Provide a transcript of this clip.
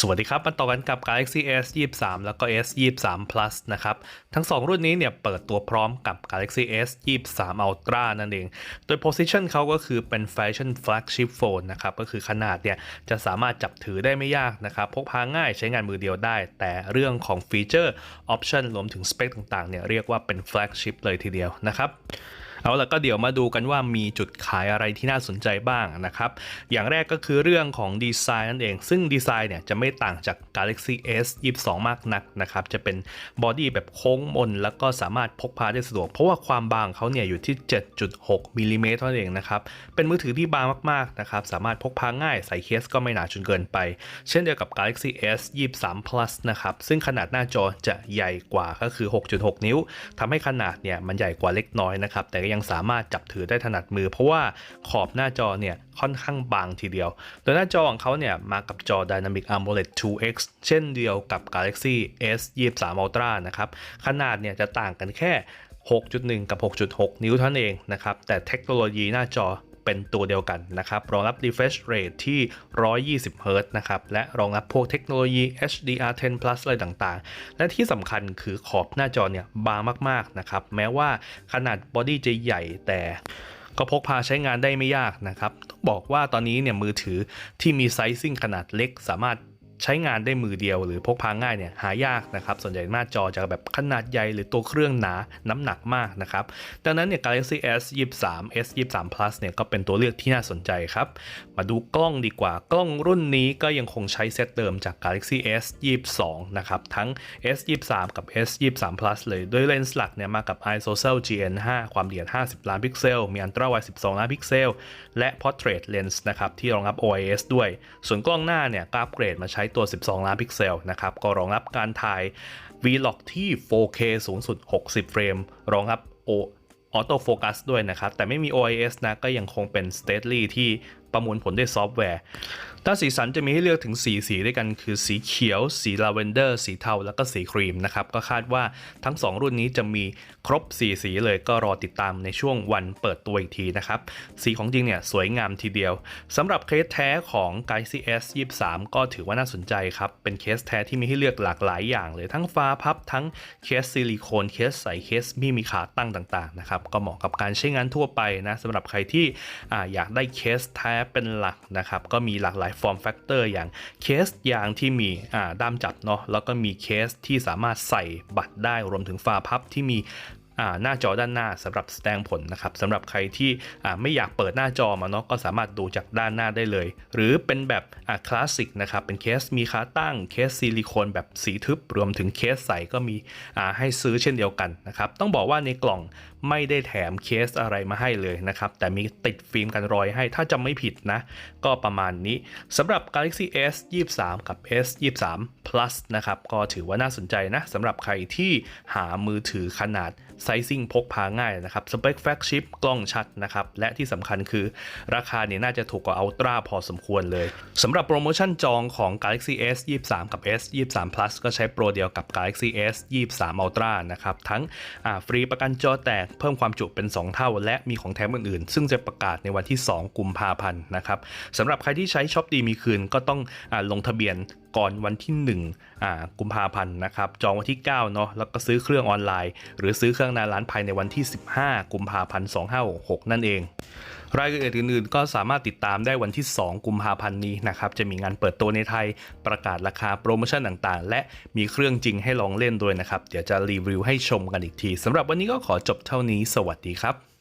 สวัสดีครับ มาต่อกันกับ Galaxy S 23แล้วก็ S 23 Plus นะครับ ทั้ง 2 รุ่นนี้เนี่ยเปิดตัวพร้อมกับ Galaxy S 23 Ultra นั่นเอง โดย position เขาก็คือเป็น Fashion Flagship Phone นะครับ ก็คือขนาดเนี่ยจะสามารถจับถือได้ไม่ยากนะครับ พกพาง่ายใช้งานมือเดียวได้ แต่เรื่องของฟีเจอร์ Option รวมถึงสเปคต่างๆ เนี่ยเรียกว่าเป็น Flagship เลยทีเดียวนะครับ เอาละก็เดี๋ยวมาดูกันว่ามีจุดขายอะไรที่น่าสนใจบ้างนะครับ อย่างแรกก็คือเรื่องของดีไซน์นั่นเอง ซึ่งดีไซน์เนี่ยจะไม่ต่างจาก Galaxy S 22 มากนักนะครับ จะเป็นบอดี้แบบโค้งมน แล้วก็สามารถพกพาได้สะดวก เพราะว่าความบางเขาเนี่ยอยู่ที่ 7.6มิลลิเมตรเท่านั้นเองนะครับ เป็นมือถือที่บางมากๆนะครับ สามารถพกพาง่ายใส่เคสก็ไม่หนาจนเกินไป เช่นเดียวกับ Galaxy S 23 Plus นะครับ ซึ่งขนาดหน้าจอจะใหญ่กว่าก็คือ 6.6 นิ้วทำให้ขนาดเนี่ยมันใหญ่กว่าเล็กน้อยนะครับ แต่ก็ยังสามารถจับถือได้ถนัดมือ เพราะว่าขอบหน้าจอเนี่ยค่อนข้างบางทีเดียว โดยหน้าจอของเขาเนี่ยมากับจอ Dynamic AMOLED 2X เช่นเดียวกับ Galaxy S 23 Ultra นะครับ ขนาดเนี่ยจะต่างกันแค่ 6.1 กับ 6.6 นิ้วเท่านั้นเองนะครับ แต่เทคโนโลยีหน้าจอ เป็นตัวเดียวกันนะครับ รองรับ refresh rate ที่ 120 Hz นะครับ และรองรับพวกเทคโนโลยี HDR10 Plus อะไรต่างๆ และที่สำคัญคือขอบหน้าจอเนี่ยบางมากๆนะครับ แม้ว่าขนาดบอดี้จะใหญ่แต่ก็พกพาใช้งานได้ไม่ยากนะครับ ต้องบอกว่าตอนนี้เนี่ยมือถือที่มีไซซิ่งขนาดเล็กสามารถ ใช้งานได้มือเดียวหรือพกพาง่ายเนี่ยหายากนะครับส่วนใหญ่หน้าจอจะแบบขนาดใหญ่หรือตัวเครื่องหนาน้ำหนักมากนะครับดังนั้นเนี่ย Galaxy S 23 S 23 Plus เนี่ยก็เป็นตัวเลือกที่น่าสนใจครับ มาดูกล้องดีกว่ากล้องรุ่นนี้ก็ยังคงใช้เซตเดิมจาก Galaxy S 22นะครับทั้ง S 23กับ S 23 Plus เลยโดยเลนส์หลักเนี่ยมากับ ISOCELL GN5 ความละเอียด 50 ล้านพิกเซล มี Ultra Wide 12 ล้านพิกเซล และ Portrait Lens นะครับที่รองรับ OIS ด้วย ส่วนกล้องหน้าเนี่ยก็อัปเกรดมาใช้ตัว 12 ล้านพิกเซลนะครับ ก็รองรับการถ่าย Vlog ที่ 4K สูงสุด 60 เฟรม รองรับ O ออโต้โฟกัสด้วยนะครับ แต่ไม่มี OIS นะ ก็ยังคงเป็น Steadily ที่ประมวลผลด้วยซอฟต์แวร์ ด้านสีสันจะมีให้เลือกถึง 4 สีด้วยกันคือสีเขียว สีลาเวนเดอร์ สีเทา แล้วก็สีครีมนะครับ ก็คาดว่าทั้ง 2 รุ่นนี้จะมีครบ 4 สีเลยก็รอติดตามในช่วงวันเปิดตัวอีกทีนะครับ สีของจริงเนี่ยสวยงามทีเดียวสำหรับเคสแท้ของ Galaxy S 23ก็ถือว่าน่าสนใจครับ เป็นเคสแท้ที่มีให้เลือกหลากหลายอย่างเลยทั้งฟ้าพับทั้งเคสซิลิโคนเคสใสเคสมีมีขาตั้งต่างๆนะครับก็เหมาะกับการใช้งานทั่วไปนะสำหรับใครที่ออยากได้เคสแท้เป็นหลักนะครับ ก็มีหลากหลายฟอร์มแฟกเตอร์อย่างเคสยางที่มีด้ามจับเนาะแล้วก็มีเคสที่สามารถใส่บัตรได้รวมถึงฝาพับที่มี หน้าจอด้านหน้าสำหรับแสดงผลนะครับสำหรับใครที่ไม่อยากเปิดหน้าจอมาเนาะก็สามารถดูจากด้านหน้าได้เลย หรือเป็นแบบคลาสสิกนะครับเป็นเคสมีขาตั้งเคสซิลิโคนแบบสีทึบรวมถึงเคสใสก็มีให้ซื้อเช่นเดียวกันนะครับต้องบอกว่าในกล่องไม่ได้แถมเคสอะไรมาให้เลยนะครับแต่มีติดฟิล์มกันรอยให้ถ้าจำไม่ผิดนะก็ประมาณนี้สำหรับ Galaxy S 23 กับ S 23 Plus นะครับก็ถือว่าน่าสนใจนะสำหรับใครที่หามือถือขนาด ไซซิ่งพกพาง่ายนะครับสเปคแฟกชิปกล้องชัดนะครับและที่สำคัญคือราคาเนี่ยน่าจะถูกกว่า Ultra พอสมควรเลยสำหรับโปรโมชั่นจองของ Galaxy S 23 กับ S 23 Plus ก็ใช้โปรเดียวกับ Galaxy S 23 Ultra นะครับทั้งฟรีประกันจอแตกเพิ่มความจุเป็น 2 เท่า และมีของแถมอื่นๆ ซึ่งจะประกาศในวันที่ 2 กุมภาพันธ์นะครับสำหรับใครที่ใช้ช็อปดีมีคืนก็ต้องอลงทะเบียน ก่อนวันที่1อ่ากุมภาพันธ์นะครับจองวันที่9เนาะแล้วก็ซื้อเครื่องออนไลน์ หรือซื้อเครื่องหนาร้านภายในวันที่ 15 กุมภาพันธ์ 2566 นั่นเอง รายละเอียดอื่นๆ ก็สามารถติดตามได้วันที่ 2 กุมภาพันธ์นี้นะครับจะมีงานเปิดตัวในไทยประกาศราคาโปรโมชั่นต่างๆ และมีเครื่องจริงให้ลองเล่นด้วยนะครับเดี๋ยวจะรีวิวให้ชมกันอีกทีสำหรับวันนี้ก็ขอจบเท่านี้ สวัสดีครับ